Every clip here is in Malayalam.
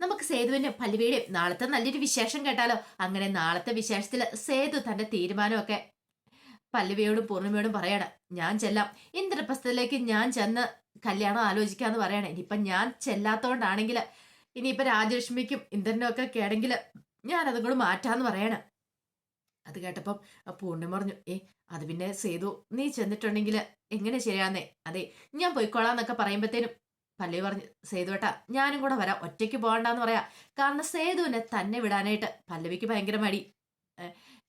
നമുക്ക് സേതുവിന്റെ പല്ലുവീടെ നാളത്തെ നല്ലൊരു വിശേഷം കേട്ടാലോ? അങ്ങനെ നാളത്തെ വിശേഷത്തിൽ സേതു തന്റെ തീരുമാനമൊക്കെ പല്ലവിയോടും പൂർണിമയോടും പറയണം. ഞാൻ ചെല്ലാം. ഇന്ദ്രപ്രസ്ഥത്തിലേക്ക് ഞാൻ ചെന്ന് കല്യാണം ആലോചിക്കാന്ന് പറയണേ. ഇനിയിപ്പൊ ഞാൻ ചെല്ലാത്തോണ്ടാണെങ്കിൽ ഇനിയിപ്പൊ രാജലക്ഷ്മിക്കും ഇന്ദ്രനും ഒക്കെ കേടെങ്കിൽ ഞാൻ അതും കൂടെ മാറ്റാന്ന് പറയണേ. അത് കേട്ടപ്പം പൂർണിമ പറഞ്ഞു ഏ അത് പിന്നെ സേതു നീ ചെന്നിട്ടുണ്ടെങ്കിൽ എങ്ങനെ ശരിയാന്നേ? അതെ ഞാൻ പോയിക്കോളാന്നൊക്കെ പറയുമ്പത്തേനും പല്ലവി പറഞ്ഞു സേതുവേട്ടാ ഞാനും കൂടെ വരാം. ഒറ്റയ്ക്ക് പോകണ്ടെന്ന് പറയാ. കാരണം സേതുവിനെ തന്നെ വിടാനായിട്ട് പല്ലവിക്ക് ഭയങ്കര മടി.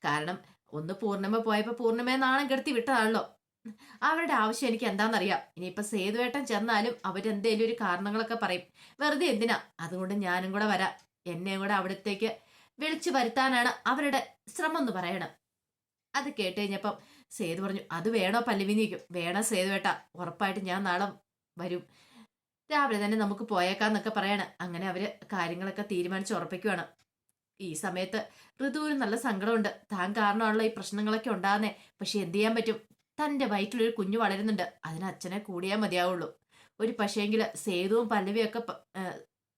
കാരണം ഒന്ന് പൂർണിമ പോയപ്പോൾ പൂർണിമയെ നാണം കെടുത്തി വിട്ടതാണല്ലോ. അവരുടെ ആവശ്യം എനിക്ക് എന്താണെന്നറിയാം. ഇനിയിപ്പൊ സേതുവേട്ടൻ ചെന്നാലും അവരെന്തേലും ഒരു കാരണങ്ങളൊക്കെ പറയും. വെറുതെ എന്തിനാ? അതുകൊണ്ട് ഞാനും കൂടെ വരാം. എന്നെയും കൂടെ അവിടത്തേക്ക് വിളിച്ചു വരുത്താനാണ് അവരുടെ ശ്രമം എന്ന് പറയണം. അത് കേട്ട് കഴിഞ്ഞപ്പം സേതു പറഞ്ഞു അത് വേണോ പല്ലവിനിക്കും വേണം സേതുവേട്ട ഉറപ്പായിട്ട് ഞാൻ നാളെ വരും. രാവിലെ തന്നെ നമുക്ക് പോയേക്കാന്നൊക്കെ പറയാണ്. അങ്ങനെ അവർ കാര്യങ്ങളൊക്കെ തീരുമാനിച്ച് ഉറപ്പിക്കുവാണ്. ഈ സമയത്ത് ഋതുവിന് നല്ല സങ്കടമുണ്ട്. താൻ കാരണമുള്ള ഈ പ്രശ്നങ്ങളൊക്കെ ഉണ്ടാകുന്നേ പക്ഷെ എന്ത് ചെയ്യാൻ പറ്റും? തന്റെ വയറ്റിലൊരു കുഞ്ഞു വളരുന്നുണ്ട്. അതിന് അച്ഛനെ കൂടിയാൽ മതിയാവുള്ളൂ. ഒരു പക്ഷേങ്കിൽ സേതുവും പല്ലവിയൊക്കെ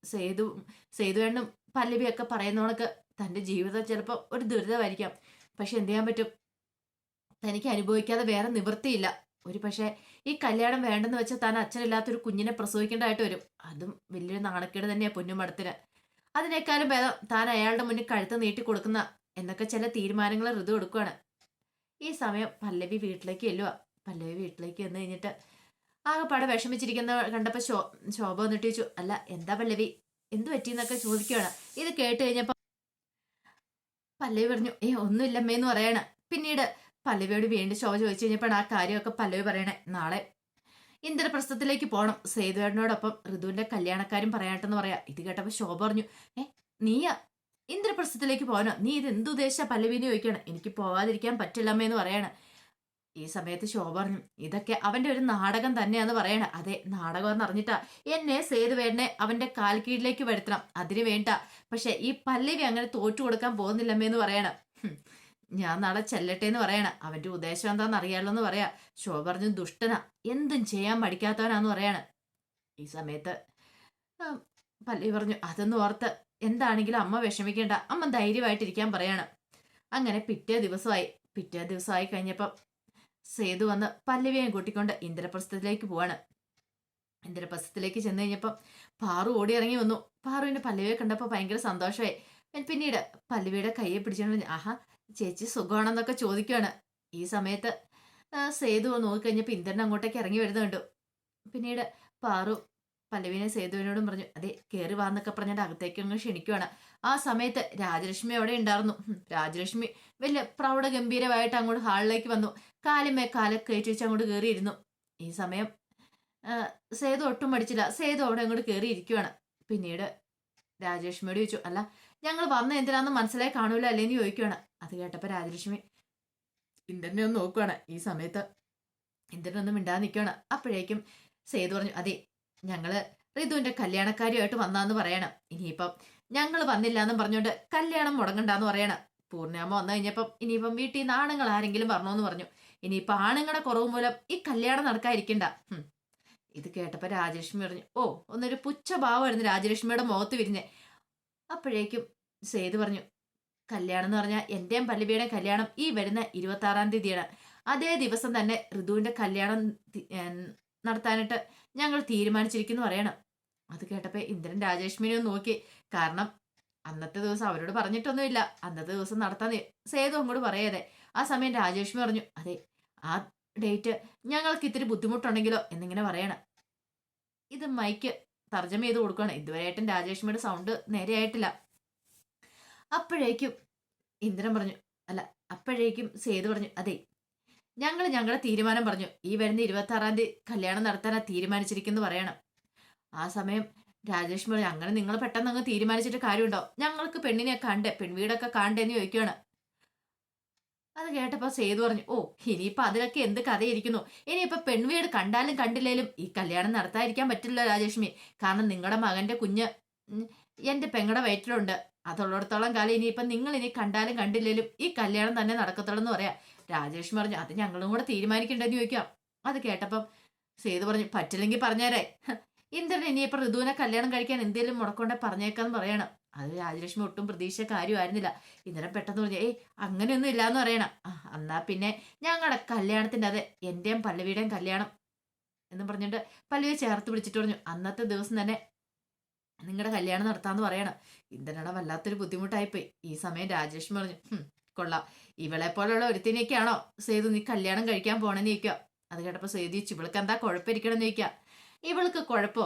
സേതു സേതുവേണ്ണും പല്ലവിയൊക്കെ പറയുന്നവണക്ക് തന്റെ ജീവിതം ചിലപ്പോൾ ഒരു ദുരിതമായിരിക്കാം. പക്ഷെ എന്ത് ചെയ്യാൻ പറ്റും? തനിക്ക് അനുഭവിക്കാതെ വേറെ നിവൃത്തിയില്ല. ഒരു പക്ഷേ ഈ കല്യാണം വേണ്ടെന്ന് വെച്ചാൽ താൻ അച്ഛനില്ലാത്തൊരു കുഞ്ഞിനെ പ്രസവിക്കേണ്ടതായിട്ട് വരും. അതും വലിയൊരു നാണക്കേട് തന്നെയാണ് പൊന്നുമടത്തിന് അതിനേക്കാളും ഭേദം താൻ അയാളുടെ മുന്നിൽ കഴുത്ത് നീട്ടി കൊടുക്കുന്ന എന്നൊക്കെ ചില തീരുമാനങ്ങൾ ഋതു എടുക്കുകയാണ് ഈ സമയം പല്ലവി വീട്ടിലേക്ക് ചെല്ലുക പല്ലവി വീട്ടിലേക്ക് വന്നു കഴിഞ്ഞിട്ട് ആകെപ്പാടെ വിഷമിച്ചിരിക്കുന്ന കണ്ടപ്പോൾ ശോ ശോഭ വന്നിട്ട് ചോദിച്ചു അല്ല എന്താ പല്ലവി? എന്ത് പറ്റിയെന്നൊക്കെ ചോദിക്കുകയാണ് ഇത് കേട്ട് കഴിഞ്ഞപ്പോൾ പല്ലവി പറഞ്ഞു ഏ ഒന്നുമില്ലമ്മേന്ന് പറയാണ്. പിന്നീട് പല്ലവിയോട് വീണ്ടും ശോഭ ചോദിച്ചു കഴിഞ്ഞപ്പോൾ ആ കാര്യമൊക്കെ പല്ലവി പറയണേ നാളെ ഇന്ദ്രപ്രസ്ഥത്തിലേക്ക് പോകണം സേതുവേട്ടനോടൊപ്പം ഋതുവിന്റെ കല്യാണക്കാരും പറയാട്ടെന്ന് പറയാ. ഇത് കേട്ടപ്പോൾ ശോഭ പറഞ്ഞു ഏ നീയാ? ഇന്ദ്രപ്രസ്ഥത്തിലേക്ക് പോകാനോ? നീ ഇത് എന്ത് ഉദ്ദേശിച്ച പല്ലവിനെ ചോദിക്കണം? എനിക്ക് പോവാതിരിക്കാൻ പറ്റില്ലമ്മേന്ന് പറയാണ്. ഈ സമയത്ത് ശോഭ പറഞ്ഞു ഇതൊക്കെ അവന്റെ ഒരു നാടകം തന്നെയാന്ന് പറയണ. അതെ നാടകം എന്ന് അറിഞ്ഞിട്ടാ. എന്നെ സേതുവേടനെ അവന്റെ കാൽക്കീഴിലേക്ക് വരുത്തണം. അതിന് വേണ്ട. പക്ഷെ ഈ പല്ലവി അങ്ങനെ തോറ്റു കൊടുക്കാൻ പോകുന്നില്ലമ്മേന്ന് പറയണം. ഞാൻ നാളെ ചെല്ലട്ടെ എന്ന് പറയണ. അവന്റെ ഉദ്ദേശം എന്താന്ന് അറിയാലോ എന്ന് പറയാ. ശോഭ പറഞ്ഞു ദുഷ്ടനാ. എന്തും ചെയ്യാൻ പഠിക്കാത്തവനാന്ന് പറയാണ്. ഈ സമയത്ത് പല്ലി പറഞ്ഞു അതൊന്നും ഓർത്ത് എന്താണെങ്കിലും അമ്മ വിഷമിക്കേണ്ട. അമ്മ ധൈര്യമായിട്ടിരിക്കാൻ പറയാണ്. അങ്ങനെ പിറ്റേ ദിവസമായി. പിറ്റേ ദിവസമായി കഴിഞ്ഞപ്പം സേതു വന്ന് പല്ലവിയെ കൂട്ടിക്കൊണ്ട് ഇന്ദ്രപ്രസ്ഥത്തിലേക്ക് പോവാണ്. ഇന്ദ്രപ്രസ്ഥത്തിലേക്ക് ചെന്ന് കഴിഞ്ഞപ്പം പാറു ഓടി ഇറങ്ങി വന്നു. പാറുവിന്റെ പല്ലവിയെ കണ്ടപ്പോൾ ഭയങ്കര സന്തോഷമായി. പിന്നീട് പല്ലവിയുടെ കയ്യെ പിടിച്ചോണ്ട് ആഹാ ചേച്ചി സുഖമാണെന്നൊക്കെ ചോദിക്കുകയാണ് ഈ സമയത്ത് സേതു നോക്കിക്കഴിഞ്ഞപ്പോൾ ഇന്ദ്രൻ അങ്ങോട്ടേക്ക് ഇറങ്ങി വരുന്നുണ്ട് പിന്നീട് പാറു പല്ലവിനെ സേതുവിനോടും പറഞ്ഞു അതെ കയറി വാന്നൊക്കെ പറഞ്ഞിട്ട് അകത്തേക്ക് അങ്ങ് ക്ഷണിക്കുവാണ്. ആ സമയത്ത് രാജലക്ഷ്മി അവിടെ ഉണ്ടായിരുന്നു. രാജലക്ഷ്മി വലിയ പ്രൗഢ ഗംഭീരമായിട്ട് അങ്ങോട്ട് ഹാളിലേക്ക് വന്നു. കാലുമേ കാലൊക്കെ കയറ്റി വെച്ച് അങ്ങോട്ട് കയറിയിരുന്നു ഈ സമയം സേതു ഒട്ടും മടിച്ചില്ല. സേതു അവിടെ അങ്ങോട്ട് കയറി ഇരിക്കുവാണ് പിന്നീട് രാജലക്ഷ്മിയോട് ചോദിച്ചു അല്ല ഞങ്ങൾ വന്ന എന്തിനാന്ന് മനസ്സിലായി കാണൂല അല്ലേന്ന് ചോദിക്കുവാണ്. അത് കേട്ടപ്പോ രാജലക്ഷ്മി ഇന്ദ്രനെ ഒന്ന് നോക്കുവാണ്. ഈ സമയത്ത് ഇന്ദ്രനൊന്നും മിണ്ടാതെ നിൽക്കുകയാണ് അപ്പോഴേക്കും സേതു പറഞ്ഞു അതെ ഞങ്ങൾ റിതുവിന്റെ കല്യാണക്കാരിയായിട്ട് വന്നാന്ന് പറയണം. ഇനിയിപ്പം ഞങ്ങൾ വന്നില്ല എന്നും പറഞ്ഞുകൊണ്ട് കല്യാണം മുടങ്ങണ്ടെന്ന് പറയണം. പൂർണിമ വന്നു കഴിഞ്ഞപ്പം ഇനിയിപ്പം വീട്ടിൽ നിന്ന് ആണുങ്ങൾ ആരെങ്കിലും പറഞ്ഞോന്ന് പറഞ്ഞു. ഇനിയിപ്പം ആണുങ്ങളുടെ കുറവ് മൂലം ഈ കല്യാണം നടക്കാതിരിക്കണ്ട. ഇത് കേട്ടപ്പോൾ രാജലക്ഷ്മി പറഞ്ഞു ഓ ഒന്നൊരു പുച്ഛഭാവമായിരുന്നു രാജലക്ഷ്മിയുടെ മുഖത്ത് വിരിഞ്ഞേ. അപ്പോഴേക്കും സേതു പറഞ്ഞു കല്യാണം എന്ന് പറഞ്ഞാൽ എന്റെയും പല്ലവിയുടെ കല്യാണം ഈ വരുന്ന ഇരുപത്തി ആറാം തീയതിയാണ്. അതേ ദിവസം തന്നെ ഋതുവിന്റെ കല്യാണം നടത്താനായിട്ട് ഞങ്ങൾ തീരുമാനിച്ചിരിക്കുന്നു പറയണം. അത് കേട്ടപ്പോൾ ഇന്ദ്രൻ രാജേഷ്മിനെ ഒന്ന് നോക്കി. കാരണം അന്നത്തെ ദിവസം അവരോട് പറഞ്ഞിട്ടൊന്നുമില്ല. അന്നത്തെ ദിവസം നടത്താൻ സേതു അങ്ങോട്ട് പറയാതെ. ആ സമയം രാജേഷ്മി പറഞ്ഞു അതെ ആ ഡേറ്റ് ഞങ്ങൾക്ക് ഇത്തിരി ബുദ്ധിമുട്ടുണ്ടെങ്കിലോ എന്നിങ്ങനെ പറയണം. ഇത് മൈക്ക് തർജമ ചെയ്ത് കൊടുക്കുകയാണ് ഇതുവരെയായിട്ടും രാജേഷ്മിയുടെ സൗണ്ട് നേരെയായിട്ടില്ല അപ്പോഴേക്കും ഇന്ദ്രൻ പറഞ്ഞു അല്ല അപ്പോഴേക്കും സേതു പറഞ്ഞു അതെ ഞങ്ങൾ ഞങ്ങളുടെ തീരുമാനം പറഞ്ഞു. ഈ വരുന്ന ഇരുപത്തി ആറാം തീയതി കല്യാണം നടത്താനാ തീരുമാനിച്ചിരിക്കുന്നു പറയണം. ആ സമയം രാജേഷ് പറഞ്ഞു അങ്ങനെ നിങ്ങൾ പെട്ടെന്ന് അങ്ങ് തീരുമാനിച്ചിട്ട് കാര്യമുണ്ടോ? ഞങ്ങൾക്ക് പെണ്ണിനെ കണ്ടേ പെൺവീടൊക്കെ കണ്ടേന്ന് ചോദിക്കുകയാണ് അത് കേട്ടപ്പോ സേതു പറഞ്ഞു ഓ ഇനിയിപ്പൊ അതിലൊക്കെ എന്ത് കഥയിരിക്കുന്നു? ഇനിയിപ്പൊ പെൺവീട് കണ്ടാലും കണ്ടില്ലേലും ഈ കല്യാണം നടത്താതിരിക്കാൻ പറ്റില്ല രാജലക്ഷ്മി. കാരണം നിങ്ങളുടെ മകന്റെ കുഞ്ഞ് എന്റെ പെങ്ങളുടെ വയറ്റിലുണ്ട്. അതുള്ളിടത്തോളം കാലം ഇനിയിപ്പം നിങ്ങൾ ഇനി കണ്ടാലും കണ്ടില്ലേലും ഈ കല്യാണം തന്നെ നടക്കത്തുള്ളൂ എന്ന് പറയാം. രാജലക്ഷ്മി പറഞ്ഞു അത് ഞങ്ങളും കൂടെ തീരുമാനിക്കണ്ടെന്ന് ചോദിക്കാം. അത് കേട്ടപ്പം സേതു പറഞ്ഞു പറ്റില്ലെങ്കിൽ പറഞ്ഞേരേ. ഇന്ദ്രൻ ഇനിയിപ്പോ ഋതുവിനെ കല്യാണം കഴിക്കാൻ എന്തെങ്കിലും മുടക്കൊണ്ടേ പറഞ്ഞേക്കാന്ന് പറയണം. അത് രാജലക്ഷ്മി ഒട്ടും പ്രതീക്ഷ കാര്യമായിരുന്നില്ല. ഇന്നലെ പെട്ടെന്ന് പറഞ്ഞു ഏയ് അങ്ങനെയൊന്നും ഇല്ലാന്ന് പറയണം. എന്നാ പിന്നെ ഞങ്ങളുടെ കല്യാണത്തിന്റെ അതെ എന്റെയും പല്ലവിയുടെയും കല്യാണം. എന്ന് പറഞ്ഞിട്ട് പല്ലവിയെ ചേർത്ത് പിടിച്ചിട്ട് പറഞ്ഞു അന്നത്തെ ദിവസം തന്നെ നിങ്ങളുടെ കല്യാണം നടത്താന്ന് പറയണം. ഇന്ദ്രനട വല്ലാത്തൊരു ബുദ്ധിമുട്ടായിപ്പോയി. ഈ സമയം രാജലക്ഷ്മി പറഞ്ഞു "ഹും, കൊള്ളാം. ഇവളെ പോലുള്ള ഒരുത്തിനെയൊക്കെയാണോ സേതു നീ കല്യാണം കഴിക്കാൻ പോണെന്ന് ചോദിക്കുക? അത് കേട്ടപ്പോൾ സേതു ചോദിച്ചു ഇവൾക്ക് എന്താ കുഴപ്പമിരിക്കണം എന്ന് ചോദിക്കുക. ഇവൾക്ക് കുഴപ്പോ?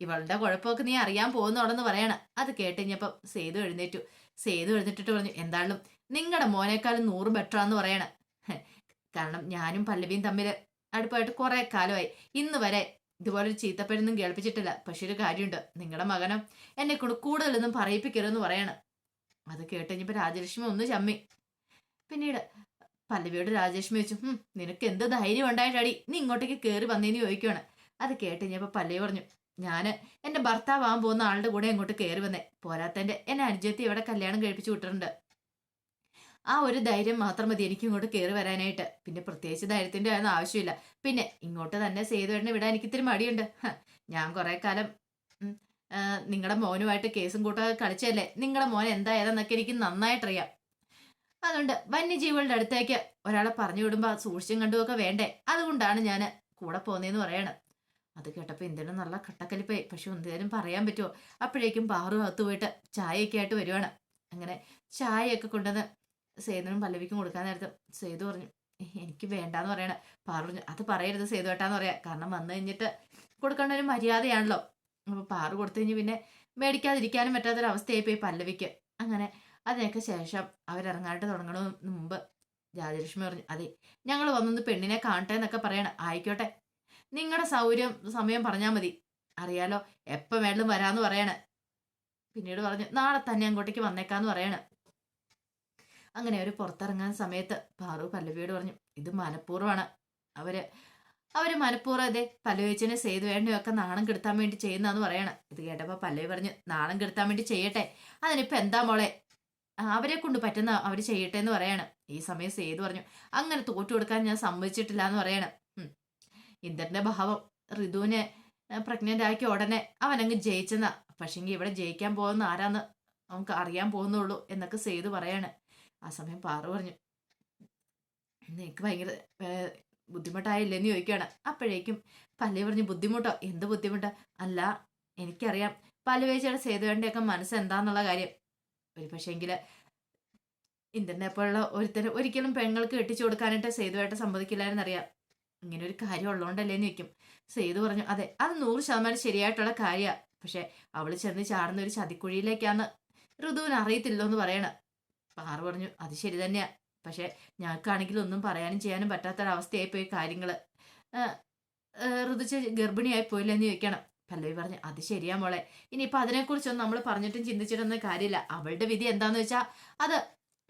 ഇവളുടെ കുഴപ്പമൊക്കെ നീ അറിയാൻ പോകുന്നുണ്ടെന്ന് പറയണം. അത് കേട്ടുകഴിഞ്ഞപ്പം സേതു എഴുന്നേറ്റു. സേതു എഴുന്നേറ്റിട്ട് പറഞ്ഞു എന്തായാലും നിങ്ങളുടെ മോനേക്കാളും നൂറ് ബെറ്ററാന്ന് പറയണം. കാരണം ഞാനും പല്ലവിയും തമ്മിൽ അടുപ്പായിട്ട് കുറെ കാലമായി. ഇന്ന് വരെ ഇതുപോലെ ഒരു ചീത്തപ്പേരൊന്നും കേൾപ്പിച്ചിട്ടില്ല. പക്ഷെ ഒരു കാര്യമുണ്ട്. നിങ്ങളുടെ മകനും എന്നെ കൊണ്ട് കൂടുതലൊന്നും പറയിപ്പിക്കരുതെന്ന് പറയണം. അത് കേട്ട് കഴിഞ്ഞപ്പോ രാജലക്ഷ്മി ഒന്ന് ചമ്മി. പിന്നീട് പല്ലവിയോട് രാജലക്ഷ്മി വെച്ചു നിനക്ക് എന്ത് ധൈര്യം ഉണ്ടായിട്ടടി? നീ ഇങ്ങോട്ടേക്ക് കയറി വന്നേന്ന് ചോദിക്കുവാണ്. അത് കേട്ട് ഞാൻ ഇപ്പൊ പല്ലേ പറഞ്ഞു ഞാൻ എന്റെ ഭർത്താവാൻ പോകുന്ന ആളുടെ കൂടെ അങ്ങോട്ട് കയറി വന്നേ. പോരാത്തന്റെ എന്നെ അനുജത്തി ഇവിടെ കല്യാണം കഴിപ്പിച്ചു വിട്ടിട്ടുണ്ട്. ആ ഒരു ധൈര്യം മാത്രം മതി എനിക്ക് ഇങ്ങോട്ട് കയറി വരാനായിട്ട്. പിന്നെ പ്രത്യേകിച്ച് ധൈര്യത്തിന്റെ ഒന്നും ആവശ്യമില്ല. പിന്നെ ഇങ്ങോട്ട് തന്നെ സേതുവേട്ടനെ വിടാൻ എനിക്ക് ഇത്തിരി മടിയുണ്ട്. ഞാൻ കുറെ കാലം നിങ്ങളുടെ മോനുമായിട്ട് കേസും കൂട്ടൊക്കെ കളിച്ചല്ലേ നിങ്ങളുടെ മോൻ എന്തായതെന്നൊക്കെ എനിക്ക് നന്നായിട്ടറിയാം. അതുകൊണ്ട് വന്യജീവികളുടെ അടുത്തേക്ക് ഒരാളെ പറഞ്ഞു വിടുമ്പോൾ സൂക്ഷിച്ചും കണ്ടുമൊക്കെ വേണ്ടേ? അതുകൊണ്ടാണ് ഞാൻ കൂടെ പോന്നേന്ന് പറയണം അത് കേട്ടപ്പോൾ എന്തേലും നല്ല കട്ടക്കലിപ്പായി. പക്ഷെ എന്തേലും പറയാൻ പറ്റുമോ അപ്പോഴേക്കും പാറു അകത്ത് പോയിട്ട് ചായയൊക്കെ ആയിട്ട് വരുവാണ്. അങ്ങനെ ചായയൊക്കെ കൊണ്ടുവന്ന് സേതുവിനും പല്ലവിക്കും കൊടുക്കാൻ നേരത്ത് സേതു പറഞ്ഞു എനിക്ക് വേണ്ടാന്ന് പറയണ. പാറു പറഞ്ഞു അത് പറയരുത് സേതു ഏട്ടാന്ന് പറയാം. കാരണം വന്നു കഴിഞ്ഞിട്ട് കൊടുക്കേണ്ട ഒരു മര്യാദയാണല്ലോ. അപ്പോൾ പാറു കൊടുത്തു കഴിഞ്ഞ് പിന്നെ മേടിക്കാതിരിക്കാനും പറ്റാത്തൊരവസ്ഥയായിപ്പോയി പല്ലവിക്ക്. അങ്ങനെ അതിനൊക്കെ ശേഷം അവരിറങ്ങാനായിട്ട് തുടങ്ങണമെന്ന് മുമ്പ് രാജലക്ഷ്മി പറഞ്ഞു അതെ ഞങ്ങൾ വന്നൊന്ന് പെണ്ണിനെ കാണട്ടെ എന്നൊക്കെ പറയണം. ആയിക്കോട്ടെ നിങ്ങളുടെ സൗകര്യം സമയം പറഞ്ഞാൽ മതി. അറിയാലോ എപ്പം വേണമെങ്കിലും വരാമെന്ന് പറയണേ. പിന്നീട് പറഞ്ഞു നാളെ തന്നെ അങ്ങോട്ടേക്ക് വന്നേക്കാന്ന് പറയണേ. അങ്ങനെ അവർ പുറത്തിറങ്ങാൻ സമയത്ത് പാറു പല്ലവിയോട് പറഞ്ഞു ഇത് മനഃപൂർവമാണ്. അവർ അവർ മനഃപൂർവം അതെ പല്ലവിച്ചനെ സേതു വേണ്ടിയൊക്കെ നാണം കെടുത്താൻ വേണ്ടി ചെയ്യുന്നതെന്ന് പറയണം. ഇത് കേട്ടപ്പോൾ പല്ലവി പറഞ്ഞു നാണം കെടുത്താൻ വേണ്ടി ചെയ്യട്ടെ. അതിനിപ്പോ എന്താ മോളെ? അവരെ കൊണ്ട് പറ്റുന്ന അവർ ചെയ്യട്ടെ എന്ന് പറയണം. ഈ സമയം സേതു പറഞ്ഞു അങ്ങനെ തോറ്റു കൊടുക്കാൻ ഞാൻ സമ്മതിച്ചിട്ടില്ല എന്ന് പറയണം. ഇന്ദ്രന്റെ ഭാവം ഋതുവിനെ പ്രഗ്നന്റ് ആക്കിയ ഉടനെ അവൻ അങ്ങ് ജയിച്ചെന്നാ. പക്ഷെങ്കിൽ ഇവിടെ ജയിക്കാൻ പോകുന്ന ആരാന്ന് നമുക്ക് അറിയാൻ പോകുന്നുള്ളൂ എന്നൊക്കെ സേതു പറയാണ്. ആ സമയം പാറു പറഞ്ഞു എനിക്ക് ഭയങ്കര ബുദ്ധിമുട്ടായില്ലേ? ബുദ്ധിമുട്ടായില്ലെന്ന് ചോദിക്കുകയാണ്. അപ്പോഴേക്കും പല്ലു പറഞ്ഞു ബുദ്ധിമുട്ടോ? എന്ത് ബുദ്ധിമുട്ടാ? അല്ല എനിക്കറിയാം. പല്ലുവേച്ചയുടെ സേതുവേണ്ടയൊക്കെ മനസ്സ് എന്താന്നുള്ള കാര്യം. ഒരു പക്ഷേങ്കിൽ ഇന്ദ്രനെ പോലുള്ള ഒരുത്തരം ഒരിക്കലും പെങ്ങൾക്ക് കെട്ടിച്ചു കൊടുക്കാനായിട്ട് സേതുവായിട്ട് സമ്മതിക്കില്ലായിരുന്നറിയാം. ഇങ്ങനെ ഒരു കാര്യം ഉള്ളതുകൊണ്ടല്ലേ എന്ന് വെക്കും സേതു പറഞ്ഞു അതെ അത് നൂറ് ശതമാനം ശരിയായിട്ടുള്ള കാര്യമാണ് പക്ഷെ അവൾ ചെന്ന് ചാടുന്ന ഒരു ചതിക്കുഴിയിലേക്കാന്ന് ഋതുവിന് അറിയത്തില്ലോ എന്ന് പറയണ. പാറ പറഞ്ഞു അത് ശരി തന്നെയാ. പക്ഷെ ഞങ്ങൾക്കാണെങ്കിൽ ഒന്നും പറയാനും ചെയ്യാനും പറ്റാത്തൊരവസ്ഥയായി പോയി കാര്യങ്ങൾ ഋതുച്ച ഗർഭിണിയായി പോയില്ലെന്ന് ചോദിക്കണം. പല്ലവി പറഞ്ഞു അത് ശരിയാ മോളെ. ഇനിയിപ്പോൾ അതിനെക്കുറിച്ചൊന്നും നമ്മൾ പറഞ്ഞിട്ടും ചിന്തിച്ചിട്ടൊന്നും കാര്യമില്ല. അവളുടെ വിധി എന്താന്ന് വെച്ചാൽ അത്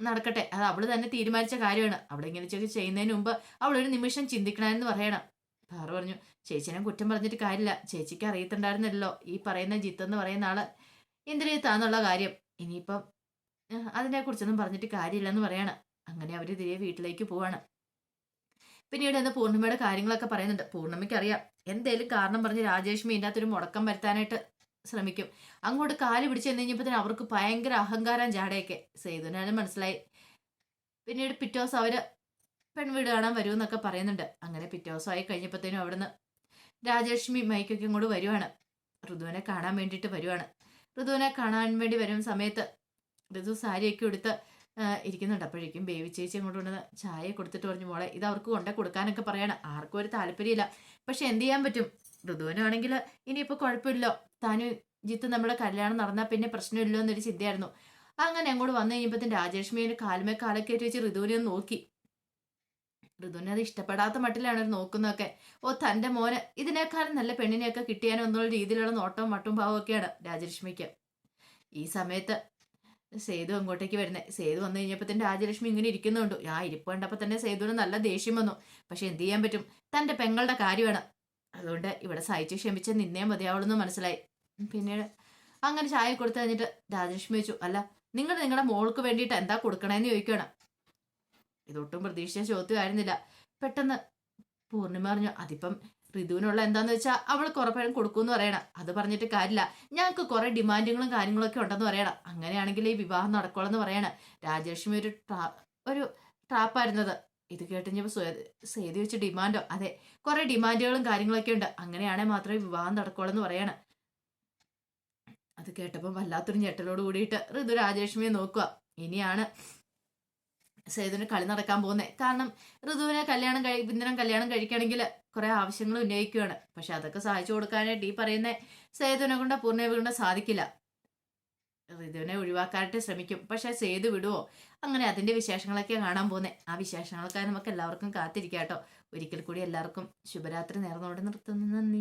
നടക്കട്ടെ. അത് അവൾ തന്നെ തീരുമാനിച്ച കാര്യമാണ്. അവിടെ ഇങ്ങനെ ചെയ്ത് ചെയ്യുന്നതിന് മുമ്പ് അവൾ ഒരു നിമിഷം ചിന്തിക്കണമെന്ന് പറയണം. സാറ് പറഞ്ഞു ചേച്ചിനെ കുറ്റം പറഞ്ഞിട്ട് കാര്യമില്ല. ചേച്ചിക്ക് അറിയത്തുണ്ടായിരുന്നല്ലോ. ഈ പറയുന്ന ജിത്ത് എന്ന് പറയുന്ന ആൾ ഇന്ദ്രിയത്താന്നുള്ള കാര്യം? ഇനിയിപ്പം അതിനെ അതിനെക്കുറിച്ചൊന്നും പറഞ്ഞിട്ട് കാര്യമില്ലെന്ന് പറയണം. അങ്ങനെ അവർ തിരികെ വീട്ടിലേക്ക് പോവാണ്. പിന്നീട് എന്ന് പൂർണിമയുടെ കാര്യങ്ങളൊക്കെ പറയുന്നുണ്ട്. പൂർണിമയ്ക്ക് അറിയാം. എന്തേലും കാരണം പറഞ്ഞ് രാജേഷ്മി ഇതിന്റെ അകത്തൊരു മുടക്കം വരുത്താനായിട്ട് ശ്രമിക്കും. അങ്ങോട്ട് കാൽ പിടിച്ച് ചെന്ന് കഴിഞ്ഞപ്പോൾ അവർക്ക് ഭയങ്കര അഹങ്കാരം ചാടയൊക്കെ ഞാൻ മനസ്സിലായി. പിന്നീട് പിറ്റേ ദിവസം അവർ പെൺവീട് കാണാൻ വരുമെന്നൊക്കെ പറയുന്നുണ്ട്. അങ്ങനെ പിറ്റേ ആയി കഴിഞ്ഞപ്പോഴത്തേനും അവിടുന്ന് രാജലക്ഷ്മി മൈക്കൊക്കെ ഇങ്ങോട്ട് വരുവാണ്. ഋതുവിനെ കാണാൻ വേണ്ടിയിട്ട് വരുവാണ്. ഋതുവിനെ കാണാൻ വേണ്ടി വരുന്ന സമയത്ത് ഋതു സാരിയൊക്കെ എടുത്ത് ഇരിക്കുന്നുണ്ട്. അപ്പോഴേക്കും ബേബി ചേച്ചി അങ്ങോട്ട് കൊണ്ടുവന്ന് ചായ കൊടുത്തിട്ട് പറഞ്ഞു മോളെ ഇത് അവർക്ക് കൊണ്ടേ കൊടുക്കാനൊക്കെ പറയണം. ആർക്കും ഒരു താല്പര്യമില്ല. പക്ഷെ എന്ത് ചെയ്യാൻ പറ്റും? ഋതുവിനാണെങ്കിൽ ഇനിയിപ്പോൾ കുഴപ്പമില്ലോ താനും ജിത്ത് നമ്മുടെ കല്യാണം നടന്നാൽ പിന്നെ പ്രശ്നമില്ലോ എന്നൊരു ചിന്തയായിരുന്നു. അങ്ങനെ അങ്ങോട്ട് വന്നു കഴിഞ്ഞപ്പോഴത്തേന് രാജലക്ഷ്മിയുടെ കാലുമേ കാലക്കേറ്റ് വെച്ച് ഋതുവിനെ നോക്കി. ഋതുവിനെ അത് ഇഷ്ടപ്പെടാത്ത മട്ടിലാണ് നോക്കുന്നതൊക്കെ. ഓ തന്റെ മോനെ ഇതിനേക്കാളും നല്ല പെണ്ണിനെയൊക്കെ കിട്ടിയാനോ എന്നുള്ള രീതിയിലുള്ള നോട്ടവും മട്ടും ഭാവവും ഒക്കെയാണ് രാജലക്ഷ്മിക്ക്. ഈ സമയത്ത് സേതു അങ്ങോട്ടേക്ക് വരുന്നത് സേതു വന്നു കഴിഞ്ഞപ്പോൾ തന്നെ രാജലക്ഷ്മി ഇങ്ങനെ ഇരിക്കുന്നുണ്ട്. ആ ഇരിപ്പ് കണ്ടപ്പോൾ തന്നെ സേതുവിന് നല്ല ദേഷ്യം വന്നു. പക്ഷെ എന്ത് ചെയ്യാൻ പറ്റും? തന്റെ പെങ്ങളുടെ കാര്യമാണ്. അതുകൊണ്ട് ഇവിടെ സഹിച്ച് ക്ഷമിച്ച് നിന്നേ മതിയാവുള്ളൂ മനസ്സിലായി. പിന്നീട് അങ്ങനെ ചായ കൊടുത്തു കഴിഞ്ഞിട്ട് രാജലക്ഷ്മി വെച്ചു അല്ല നിങ്ങൾ നിങ്ങളുടെ മോൾക്ക് വേണ്ടിയിട്ട് എന്താ കൊടുക്കണേന്ന് ചോദിക്കണം ഇതൊട്ടും പ്രതീക്ഷിച്ച ചോദ്യമായിരുന്നില്ല പെട്ടെന്ന് പൂർണിമ പറഞ്ഞു അതിപ്പം ഋതുവിനുള്ള എന്താന്ന് വെച്ചാൽ അവൾ ഉറപ്പായും കൊടുക്കുമെന്ന് പറയണം. അത് പറഞ്ഞിട്ട് കാര്യമില്ല. ഞങ്ങൾക്ക് കുറെ ഡിമാൻഡുകളും കാര്യങ്ങളൊക്കെ ഉണ്ടെന്ന് പറയണം. അങ്ങനെയാണെങ്കിൽ ഈ വിവാഹം നടക്കുള്ളെന്ന് പറയണം. രാജലക്ഷ്മി ഒരു ട്രാ ഒരു ട്രാപ്പായിരുന്നത്. ഇത് കേട്ട് ഞാൻ സേതി വെച്ച് ഡിമാൻഡോ അതെ കുറെ ഡിമാൻഡുകളും കാര്യങ്ങളൊക്കെ ഉണ്ട്. അങ്ങനെയാണെ മാത്രമേ വിവാഹം നടക്കുള്ളൂ എന്ന് പറയണം. അത് കേട്ടപ്പോൾ വല്ലാത്തൊരു ഞെട്ടലോട് കൂടിയിട്ട് ഋതു രാജലക്ഷ്മിയെ നോക്കുക. ഇനിയാണ് സേതുവിന് കളി നടക്കാൻ പോകുന്നത് കാരണം ഋതുവിനെ കല്യാണം കഴി ബിന്ദനം കല്യാണം കഴിക്കണമെങ്കിൽ കുറെ ആവശ്യങ്ങൾ ഉന്നയിക്കുകയാണ് പക്ഷെ അതൊക്കെ സഹായിച്ചു കൊടുക്കാനായിട്ട് ഈ പറയുന്ന സേതുവിനെ കൊണ്ട് പൂർണയെ കൊണ്ട് സാധിക്കില്ല. ഋതുവിനെ ഒഴിവാക്കാനായിട്ട് ശ്രമിക്കും. പക്ഷെ സേതു വിടുവോ? അങ്ങനെ അതിന്റെ വിശേഷങ്ങളൊക്കെ കാണാൻ പോകുന്നത് ആ വിശേഷങ്ങൾക്കായി നമുക്ക് എല്ലാവർക്കും കാത്തിരിക്കാം കേട്ടോ. ഒരിക്കൽ കൂടി എല്ലാവർക്കും ശുഭരാത്രി നേർന്നോടെ നിർത്തുന്നു. നന്ദി.